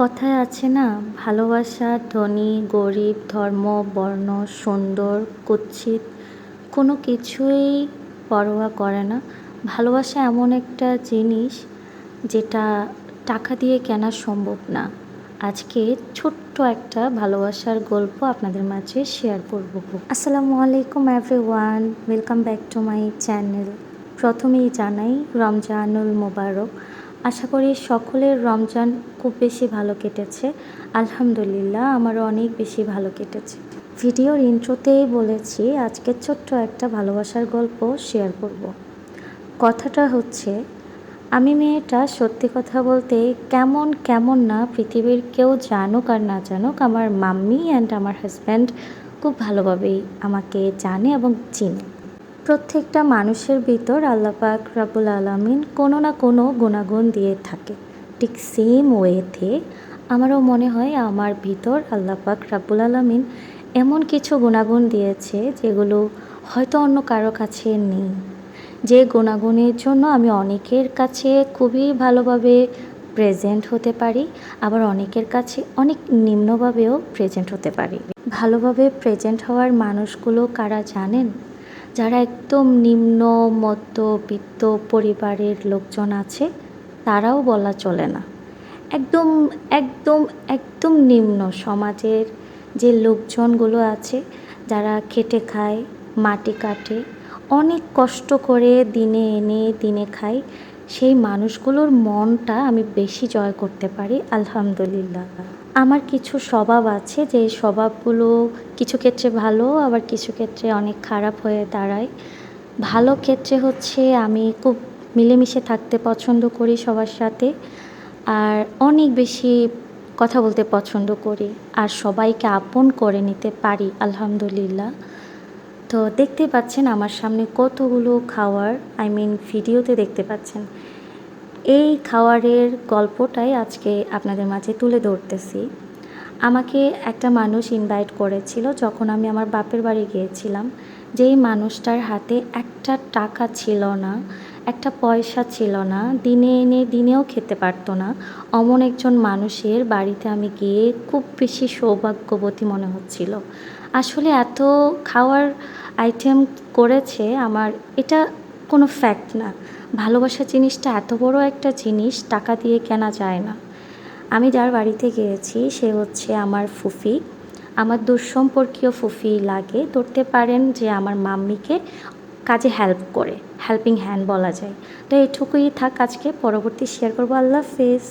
কথায় আছে না, ভালোবাসা ধনী গরিব, ধর্ম, বর্ণ, সুন্দর, কুৎসিত, কোনো কিছুই পরোয়া করে না। ভালোবাসা এমন একটা জিনিস যেটা টাকা দিয়ে কেনা সম্ভব না। আজকে ছোট্ট একটা ভালোবাসার গল্প আপনাদের মাঝে শেয়ার করব। আসসালামু আলাইকুম everyone welcome back to my channel প্রথমেই জানাই রমজানুল মোবারক। আশা করি সকলের রমজান খুব বেশি ভালো কেটেছে। আলহামদুলিল্লাহ, আমারও অনেক বেশি ভালো কেটেছে। ভিডিওর ইন্ট্রোতেই বলেছি, আজকে ছোট্ট একটা ভালোবাসার গল্প শেয়ার করব। কথাটা হচ্ছে, আমি মেয়েটা সত্যি কথা বলতে কেমন কেমন না পৃথিবীর কেউ জানুক আর না জানুক, আমার মাম্মি অ্যান্ড আমার হাজব্যান্ড খুব ভালোভাবেই আমাকে জানে এবং চিনে। প্রত্যেকটা মানুষের ভিতর আল্লাপাক রাবুল আলমিন কোনো না কোনো গুণাগুণ দিয়ে থাকে। ঠিক সেম ওয়েতে আমারও মনে হয় আমার ভিতর আল্লাপাক রাবুল আলমিন এমন কিছু গুণাগুণ দিয়েছে যেগুলো হয়তো অন্য কারও কাছে নেই। যে গুণাগুণের জন্য আমি অনেকের কাছে খুবই ভালোভাবে প্রেজেন্ট হতে পারি, আবার অনেকের কাছে অনেক নিম্নভাবেও প্রেজেন্ট হতে পারি। ভালোভাবে প্রেজেন্ট হওয়ার মানুষগুলো কারা জানেন? যারা একদম নিম্ন মধ্যবিত্ত পরিবারের লোকজন আছে, তারাও বলা চলে না। একদম একদম একদম নিম্ন সমাজের যে লোকজনগুলো আছে, যারা খেটে খায়, মাটি কাটে, অনেক কষ্ট করে দিনে এনে দিনে খায়, সেই মানুষগুলোর মনটা আমি বেশি জয় করতে পারি, আলহামদুলিল্লাহ। আমার কিছু স্বভাব আছে যে স্বভাবগুলো কিছু ক্ষেত্রে ভালো, আবার কিছু ক্ষেত্রে অনেক খারাপ হয়ে দাঁড়ায়। ভালো ক্ষেত্রে হচ্ছে আমি খুব মিলেমিশে থাকতে পছন্দ করি সবার সাথে, আর অনেক বেশি কথা বলতে পছন্দ করি, আর সবাইকে আপন করে নিতে পারি, আলহামদুলিল্লাহ। তো দেখতে পাচ্ছেন আমার সামনে কতগুলো খাওয়ার আই মিন ভিডিওতে দেখতে পাচ্ছেন। এই খাওয়ারের গল্পটাই আজকে আপনাদের মাঝে তুলে ধরতেছি। আমাকে একটা মানুষ ইনভাইট করেছিল যখন আমি আমার বাপের বাড়ি গিয়েছিলাম। যেই মানুষটার হাতে একটা টাকা ছিল না, একটা পয়সা ছিল না, দিনে এনে দিনেও খেতে পারতো না। অমন একজন মানুষের বাড়িতে আমি গিয়ে খুব বেশি সৌভাগ্যবতী মনে হচ্ছিল। আসলে এত খাওয়ার আইটেম করেছে আমার, এটা কোনো ফ্যাক্ট না। ভালোবাসা জিনিসটা এত বড় একটা জিনিস, টাকা দিয়ে কেনা যায় না। আমি যার বাড়িতে গিয়েছি, সে হচ্ছে আমার ফুফি। আমার দুঃসম্পর্কীয় ফুফি লাগে, ধরতে পারেন যে আমার মাম্মিকে কাজে হেল্প করে হেল্পিং হ্যান্ড বলা যায়। তো এটুকুই থাক আজকে, পরবর্তী শেয়ার করব। আল্লাহ হাফেজ।